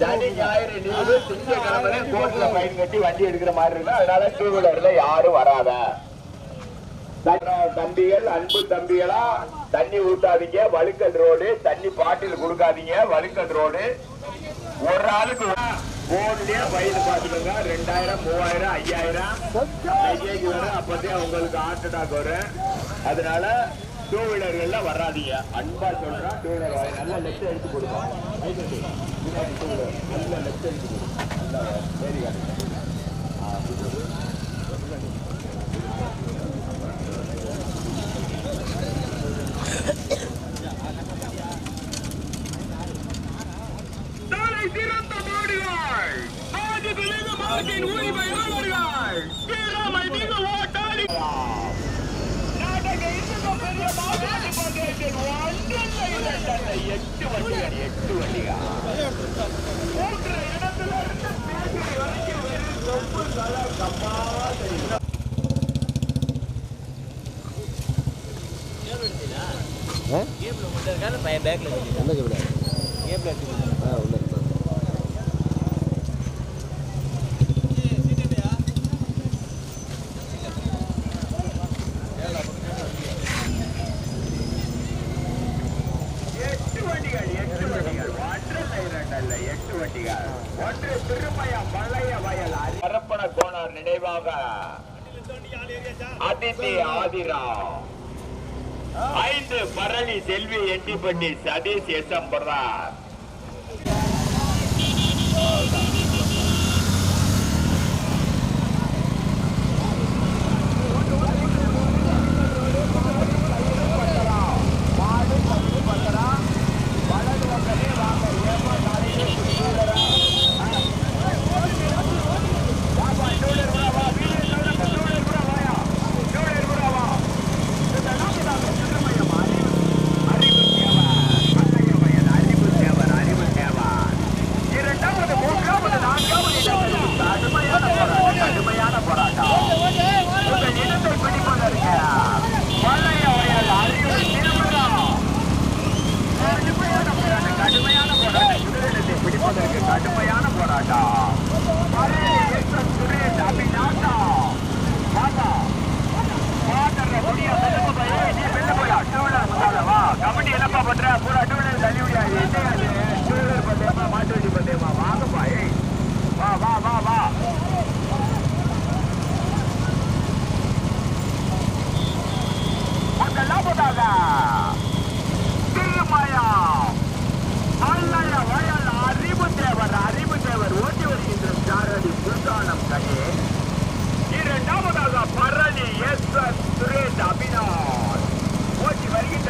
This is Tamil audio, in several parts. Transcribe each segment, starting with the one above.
சனி ஞாயிறு லீவு திங்கக்கிழமை கோர்ட்ல ஃபைன் கட்டி வண்டி எடுக்கிற மாதிரி இருக்கு அதனால டூ வீலர்ல யாரும் வராத. தம்பிகள் அன்பு தம்பிகளா தண்ணி ஊத்தாதீங்க வழுக்கல் ரோடு தண்ணி பாட்டில் கொடுக்காதீங்க வழுக்கல் ரோடு ஒரு ஆளுக்கு போன்லயே வயது பாத்துக்கோங்க. ரெண்டாயிரம் மூவாயிரம் ஐயாயிரம். அப்பதான் உங்களுக்கு ஹார்ட் அட்டாக் வரும். அதனால டூ வீலர்கள்ல வராதீங்க. அன்பா சொல்றா டூ வீலர் நல்ல லெஃப்ட் எடுத்து கொடுப்போம். நல்ல லெஃப்ட் எடுத்து கொடுப்போம். நல்லா சிறந்த மாடுகள். உரிமையாளர்கள் வீரமை மிக ஓட்டாளி நாடக இந்துக்க பெரிய மாநாடு பந்தயத்தில் ஒன்றில்லை இரண்டல்ல எட்டு வண்டிகள் எட்டு வண்டிகள் மூன்று இடத்துல இருந்து பேசுகிற வரைக்கும் வெறும் சொப்பு தலை கப்பா தெரியும் எட்டு வண்டிகள் எட்டு வண்டிகள் ஒன்றல்ல இரண்டல்ல எட்டு வண்டிகள் ஒன்று திருமயம் பழைய வயல் அரப்பண கோணார் நினைவாக அதித்தி ஆதிரா ஐந்து பரணி செல்வி எட்டிப்பட்டி சதீஷ் எசம்பரார் இரண்டாவது மூன்றாவது நான்காவது இடங்களுக்கு கடுமையான போராட்டம் கடுமையான போராட்டம் உங்கள் இடத்தை பிடிப்பதற்கு பழைய வயல் அறிவு திருமணம் கடுமையான போராட்டம் கடுமையான போராட்டம் முதலிடத்தை பிடிப்பதற்கு கடுமையான போராட்டம் பழைய எஸ்எஸ் சுரேஷ் அபிநாசா பாப்பா பாத்தற முடியா செல்லுங்க பையா நீ வெளில போயா டூ வீலர் கபடி என்னப்பா பண்ற? பூரா டூ வீலர் தள்ளி விடியா? என்ன டூ வீலர் பந்தயமா மாட்டு வண்டி பந்தயமா? வாங்கப்பா ஏய். வா வா வா வா. அதெல்லாம் போட்டாங்க. திருமயா பல்லைய வயல் அறிவு தேவர் அறிவு தேவர் ஓட்டி வருகின்ற சாரதி சுல்தானம் கண்ணே. இரண்டாவதாக பரணி எஸ் எஸ்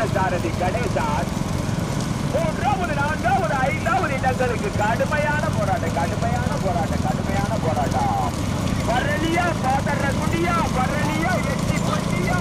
ஓட்டி சாரதி கணேசான் மூன்றாவது நான்காவது ஐந்தாவது இடங்களுக்கு கடுமையான போராட்டம் கடுமையான போராட்டம் கடுமையான போராட்டம். வரலியா பாதர குடியா பரளியா எட்டி பொட்டியா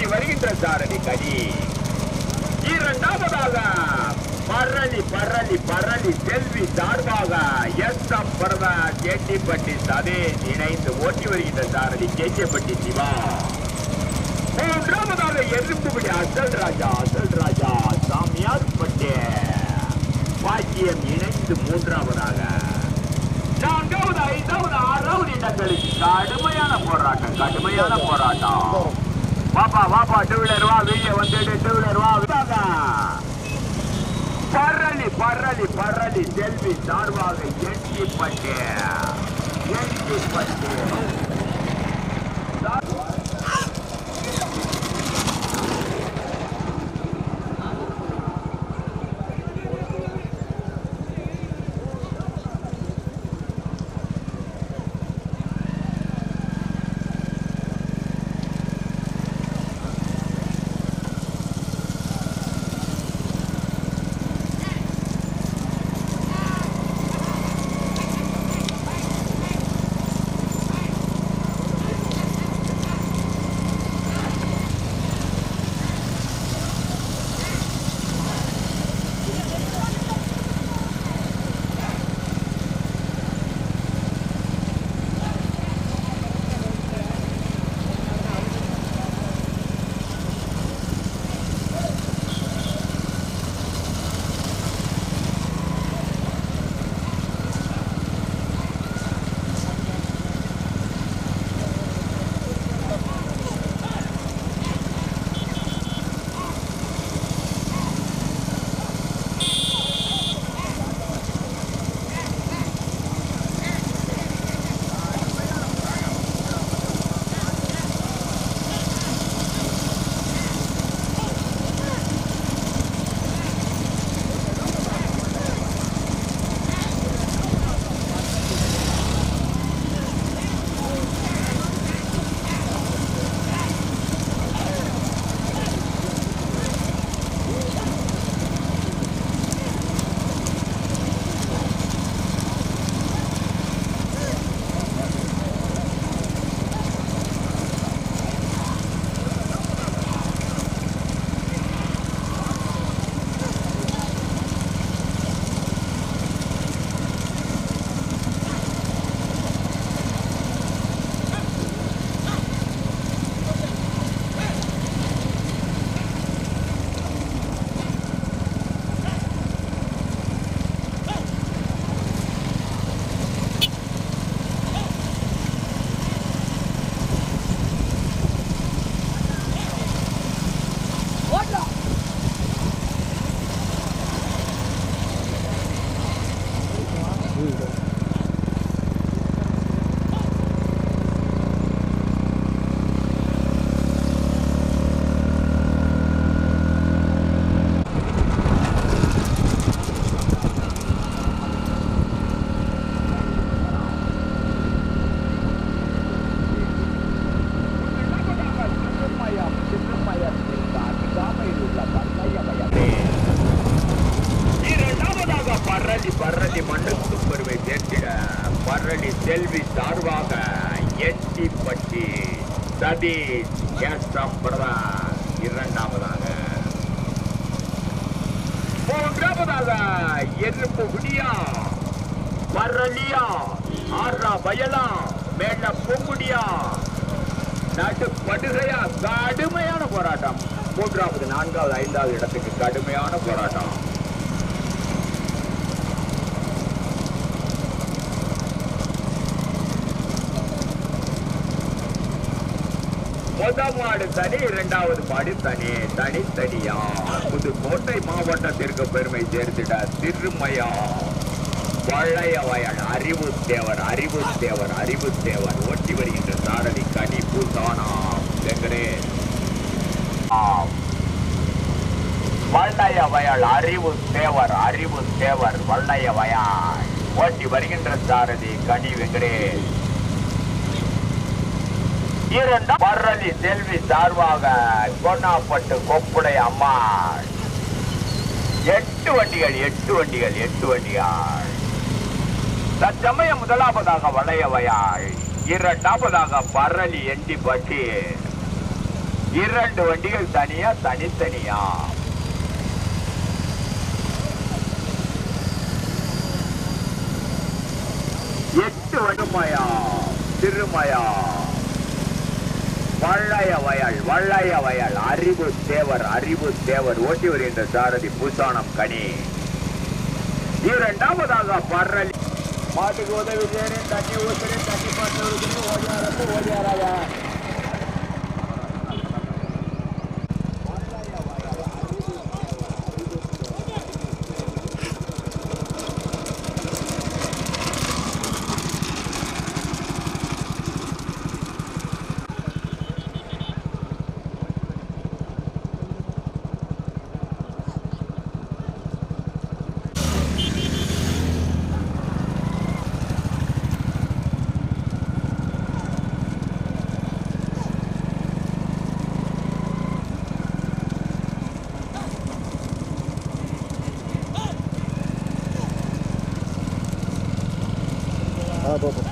ஓட்டி வருகின்ற சாரதி கடி இரண்டாவதாக பரளி பரளி பரளி செல்வி சார்பாக எஸ் எம் பரதா கேட்டிப்பட்டி சதேஷ் இணைந்து ஓட்டி வருகின்ற சாரதி கேட்டிப்பட்டி சிவா. மூன்றாவதாக எறும்புபடி அசல் ராஜா அசல் ராஜா சாமியார் பட்டே. பாக்கியம் இணைந்து மூன்றாவதாக. நான்காவது ஐந்தாவது ஆறாவது இடங்களுக்கு கடுமையான போராட்டம் கடுமையான போராட்டம். வாப்பா வாப்பா டூ வீலர் வா வெளியே வந்துட்டு டூ வீலர் வா வாங்க. பரளி பரளி பரளி செல்வி சார்பாக எட்டி பட்டு எட்டி பட்டு முரளி செல்வி சார்பாக எட்டி பட்டி சதீஷ் கேஸ்டம் பிரதான் இரண்டாவதாக. மூன்றாவதாக எருப்பு குடியா வரலியா ஆறா வயலா மேல பொங்குடியா. நடு படுகையா கடுமையான போராட்டம். மூன்றாவது நான்காவது ஐந்தாவது இடத்துக்கு கடுமையான போராட்டம். முத மாடு தனி இரண்டாவது மாடு தனி. தனித்தனியா? புதுக்கோட்டை மாவட்டத்திற்கு பெருமை சேர்த்திட திருமயா? பழைய வயல் அறிவு தேவர் அறிவு தேவர் அறிவு தேவர் ஓட்டி வருகின்ற சாரதி கனி பூசானா வெங்கடேஷ் ஆம். வள்ளைய வயல் அறிவு தேவர் அறிவு தேவர் வள்ளைய வயல். ஓட்டி வருகின்ற சாரதி கனி வெங்கடேஷ் இரண்டாம் பரளி செல்வி சார்பாக கொன்னாப்பட்டு கொப்புடை அம்மாள். எட்டு வண்டிகள் எட்டு வண்டிகள் எட்டு வண்டிகள். தற்சமயம் முதலாவதாக வளையவையாள். இரண்டாவதாக பரளி எண்டி பட்டி. இரண்டு வண்டிகள் தனியா தனித்தனியா. எட்டு வடுமயா திருமயா வள்ளைய வயல் வள்ளைய வயல். அறிவு தேவர் அறிவு தேவர். ஓட்டி வருகின்ற சாரதி பூசானம் கனி. இரண்டாவதாக பரளி. மாட்டுக்கு உதவி செய்யறேன். தண்ணி ஊசுறேன் தண்ணி பார்த்து ஊத்துறேன். ஓடியாரப்ப ஆ போ போ.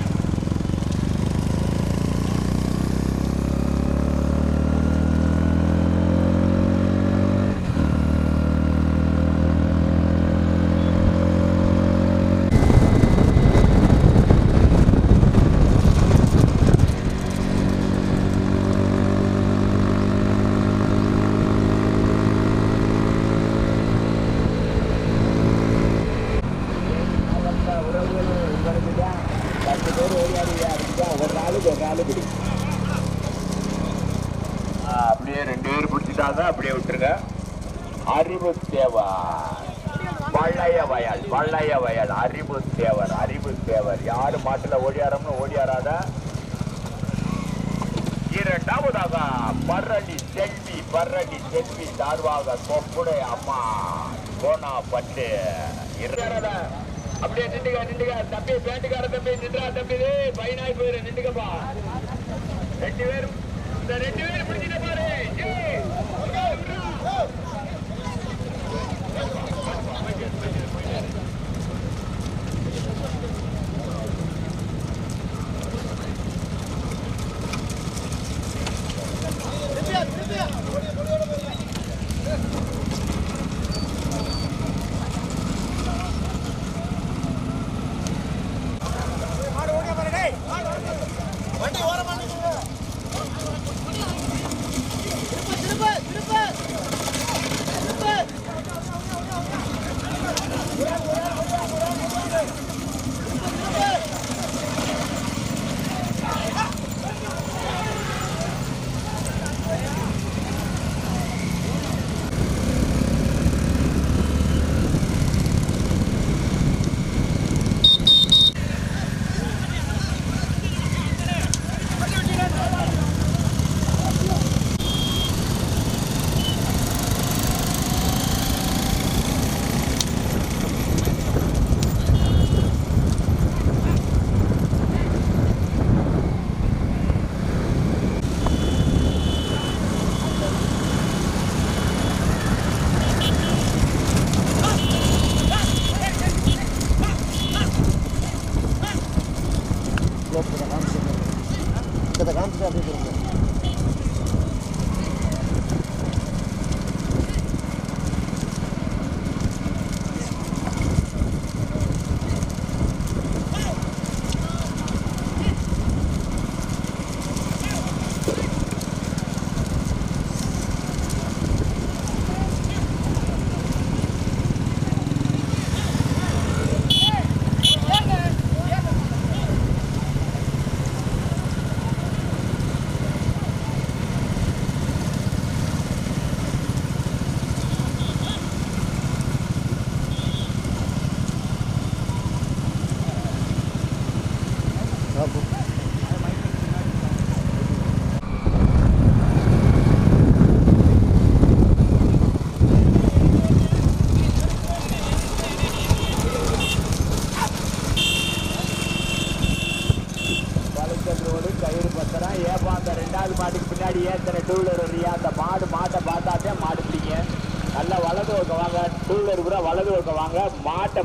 பத்து பேர் ஓடியாடுவியா ஒரு நாளுக்கு ஒரு நாள் பிடி ஆ, அப்படியே ரெண்டு பேர் பிடிச்சிட்டாங்க அப்படியே விட்டுருங்க அறிவு தேவர் பழைய வயல் பழைய வயல் அறிவு தேவர் அறிவு தேவர் யாரு மாட்டுல ஓடியாரம்னு ஓடியாராத இரண்டாவதாக பரடி செல்வி பரடி செல்வி சார்பாக கொப்புடை அம்மா கோனா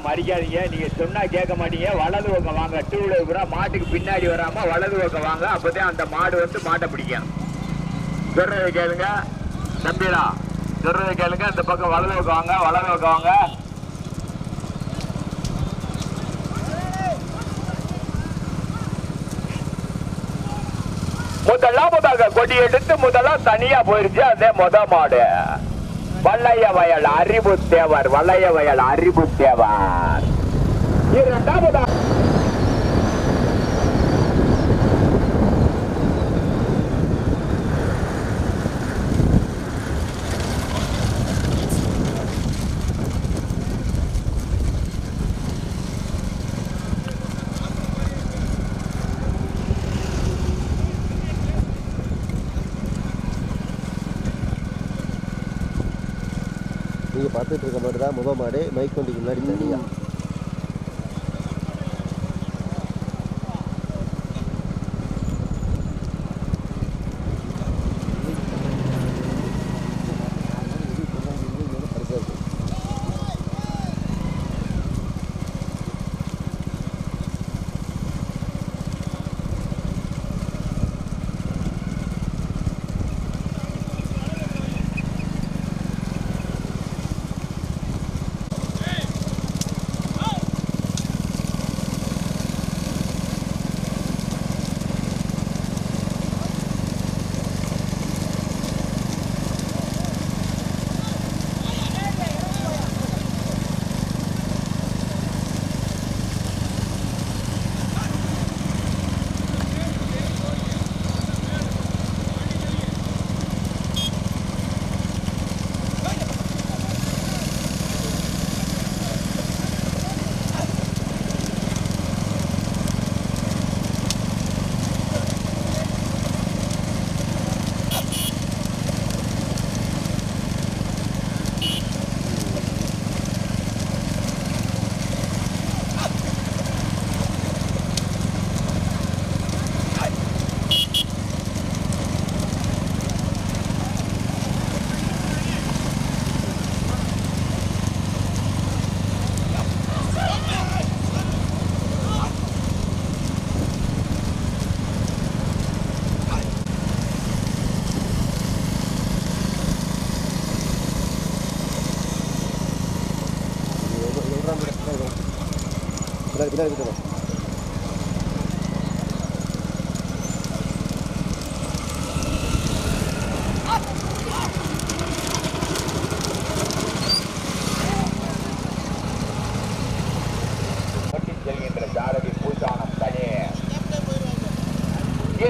மாட்டை மறிக்காதீங்க நீங்க சொன்னா கேட்க மாட்டீங்க. வலது பக்கம் வாங்க. டூ வீலர் பூரா மாட்டுக்கு பின்னாடி வராம வலது பக்கம் வாங்க. அப்பதான் அந்த மாடு வந்து மாட்டை பிடிக்கும். சொல்றதை கேளுங்க தம்பிடா சொல்றதை கேளுங்க இந்த பக்கம் வலது பக்கம் வாங்க. வலது பக்கம் வாங்க. முதலாவதாக கொடி எடுத்து முதல்ல தனியா போயிருச்சு. அதே முத மாடு. வளைய வயல் அறிவு தேவர் வளைய வயல் அறிவு தேவர் இரண்டாவது பார்த்துட்டு இருக்க மாடு தான் முத மாடு மைக் வண்டிக்கு முன்னாடி தனியாக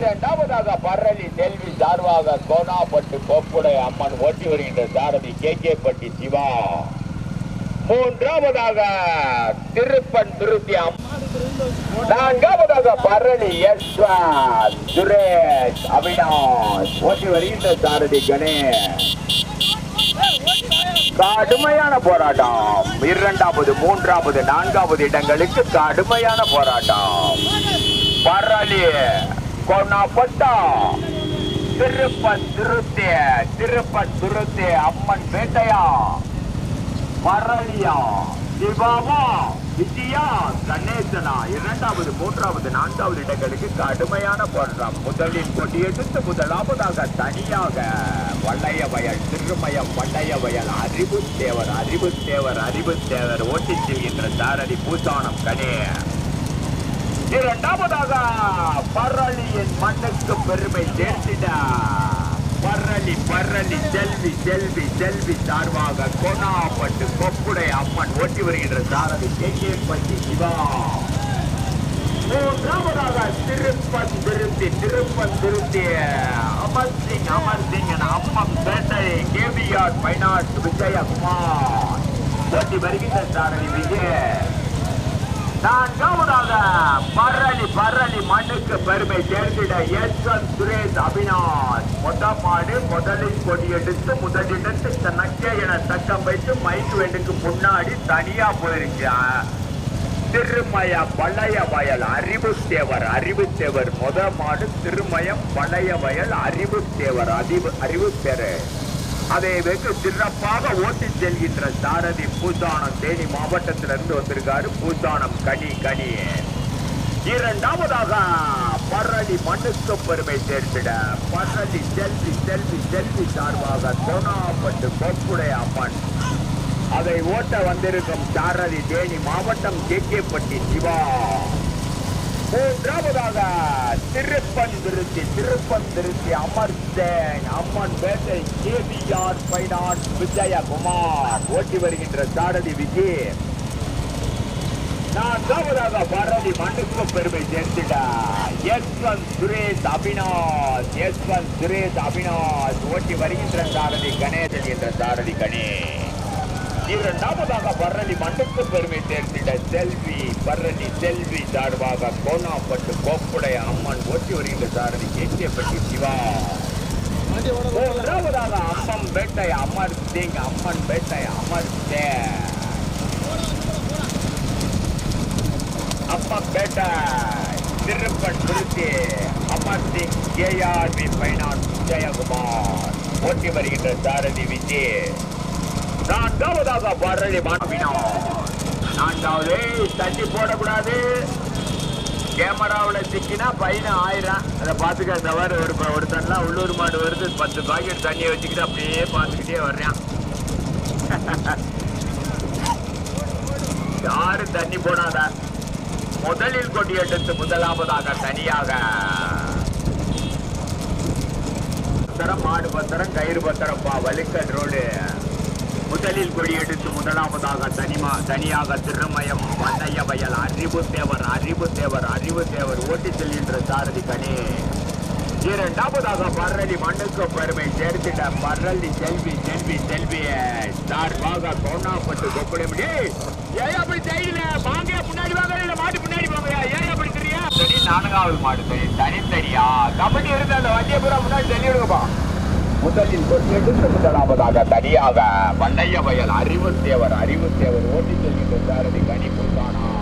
இரண்டாவதாக பரளி செல்வி சார்பாக கோணாப்பட்டு கொப்புடை அம்மன் ஓட்டி வருகின்ற சாரதி கே கே பட்டி சிவா. மூன்றாவதாக திருப்பன் திருத்தி அம்மன் நான்காவதாக பரளி யஸ்வந்த் சுரேஷ் அவினாஷ் ஓட்டி வருகின்ற சாரதி கணேஷ். கடுமையான போராட்டம். இரண்டாவது மூன்றாவது நான்காவது இடங்களுக்கு கடுமையான போராட்டம். பரளி கொண்டாப்பட்டா திருப்பன் திருத்தே திருப்பன் திருத்தே அம்மன் பேட்டையா மரளியா சிவாமா. விஜயா. கணேசனா. இரண்டாவது மூன்றாவது நான்காவது இடங்களுக்கு கடுமையான போராட்டம். முதலில் கொடியெடுத்து முதலாவதாக தனியாக வள்ளைய வயல் திருமயம் வள்ளைய வயல் அறிவு தேவர் அறிவு தேவர் அறிவு தேவர் ஓட்டிச் செல்கின்ற தாரதி பூசானம் கணே இரண்டாவதாக பரளியின் மண்ணுக்கு பெருமை சேர்த்திட. பரளி பரளி செல்வி செல்வி செல்வி சார்பாக கொனாப்பட்டு கொப்புடை அம்மன் ஓட்டி வருகின்ற சாரதி கேகேப்பட்டி சிவா. மூன்றாவதாக திருப்பன் திருத்தி திருப்பன் திருத்தி அமர் சிங் அமர் சிங் என அம்மன் பேட்டை கேவிஆர் பைனாட் விஜயகுமார் ஓட்டி வருகின்ற சாரதி விஜய். நான்காவதாக பரளி பரளி மண்ணுக்கு மண்ணுக்கு பெருமை சேர்ந்திட எஸ் என் சுரேஷ் அவினாஷ் மொத மாடு முதலில் கொடியெடுத்து முதலிடத்து தனக்கே என தக்கம் வைத்து மைக்கு வெண்டுக்கு முன்னாடி தனியா போயிருக்கான் திருமய பழைய வயல் அறிவு தேவர் அறிவு தேவர் முத மாடு திருமயம் பழைய வயல் அறிவு தேவர் அறிவு அறிவு பெரு அதை வெகு சிறப்பாக ஓட்டி செல்கின்ற சாரதி பூசானம் தேனி மாவட்டத்திலிருந்து வந்திருக்காரு. பூசானம் கனி கனி இரண்டாவதாக பரளி மண்ணுக்கு பெருமை சேர்த்திட பரளி செல்வி செல்வி செல்வி சார்பாக தோணாப்பட்டு கொப்புடைய அம்மன். அதை ஓட்ட வந்திருக்கும் சாரதி தேனி மாவட்டம் கேக்கேப்பட்டி சிவா. மூன்றாவதாக திருப்பந்திருத்தி திருப்பந்திருத்தி அமர்த்தேன் அம்மன் பேட்டை கேபிஆர் பைனான் விஜயகுமார் ஓட்டி வருகின்ற சாரதி விஜய் நான்காவதாக பாரதி மண்ணுக்கு பெருமை சேர்த்துடா. எஸ்வன் சுரேஷ் அபினாஷ் எஸ்வன் சுரேஷ் அபினாஷ் ஓட்டி வருகின்ற சாரதி கணேசன் என்ற சாரதி கணே இரண்டாவதாக பரணி மண்டுக்கு பெருமை சேர்த்திட செல்வி பரணி செல்வி சார்பாக கோணாப்பட்டு கோப்புடைய அம்மன் ஓட்டி வருகின்ற சாரதி கேட்டியப்பட்டி சிவா. மூன்றாவதாக அம்மன் பேட்டை அமர் சிங் அம்மன் பேட்டை அமர் சிங் அம்மன் பேட்டை திருப்பன் திருச்சி அமர் சிங் கேஆர்பி பைனான்ஸ் விஜயகுமார் ஓட்டி வருகின்ற சாரதி விஜய் நான்காவதாக பரளி மாணவினோம் நான்காவது தண்ணி போடக்கூடாது. கேமராவில் சிக்கினா பையன் ஆயிரம். அதை பார்த்துக்க தவறு ஒரு ஒருத்தன்லாம் உள்ளூர் மாடு வருது. பத்து பாக்கெட் தண்ணியை வச்சுக்கிட்டு அப்படியே பார்த்துக்கிட்டே வர்றேன். யாரும் தண்ணி போடாத. முதலில் கொடி எடுத்து முதலாவதாக தனியாக. பத்திரம் மாடு பத்திரம் கயிறு பத்திரம்ப்பா வலுக்கன் ரோடு. முதலில் கொடியெடுத்து முதலாவதாக தனிமா தனியாக திருமயம் வண்டைய வயல் அறிவு தேவர் அறிவு தேவர் அறிவு தேவர் ஓட்டி செல்கின்ற சாரதி கணே இரண்டாவதாக பரளி மண்ணுக்கு பெருமை சேர்த்திட்ட பரளி செல்வி செல்வி செல்விய. சார்பாக கோணாப்பட்டு கொப்பளிமுடி ஏன் அப்படி செய்யல வாங்க முன்னாடி வாங்க இல்ல மாட்டு பின்னாடி வாங்க. ஏன் அப்படி தெரியா? சரி நான்காவது மாடு சரி தனித்தனியா? கபடி இருந்த அந்த வண்டியை பூரா முன்னாடி தள்ளி விடுங்கப்பா முதலில் கொண்டெடுத்து முதலாவதாக தனியாக வண்டைய வயல் அறிவு தேவர் அறிவு தேவர் ஓட்டி செல்கின்ற சாரதி கனி புல்தானா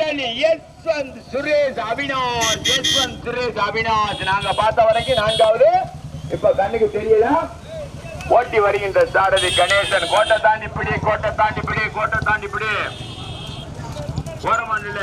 பரணி யஸ்வந்த் சுரேஷ் அவினாஷ் யஸ்வந்த் சுரேஷ் அவினாஷ். நாங்க பார்த்த வரைக்கும் நான்காவது. இப்ப கண்ணுக்கு தெரியல. ஓட்டி வருகின்ற சாரதி கணேசன். கோட்டை தாண்டி பிடி கோட்டை தாண்டி பிடி கோட்டை தாண்டி பிடி. ஓரமானில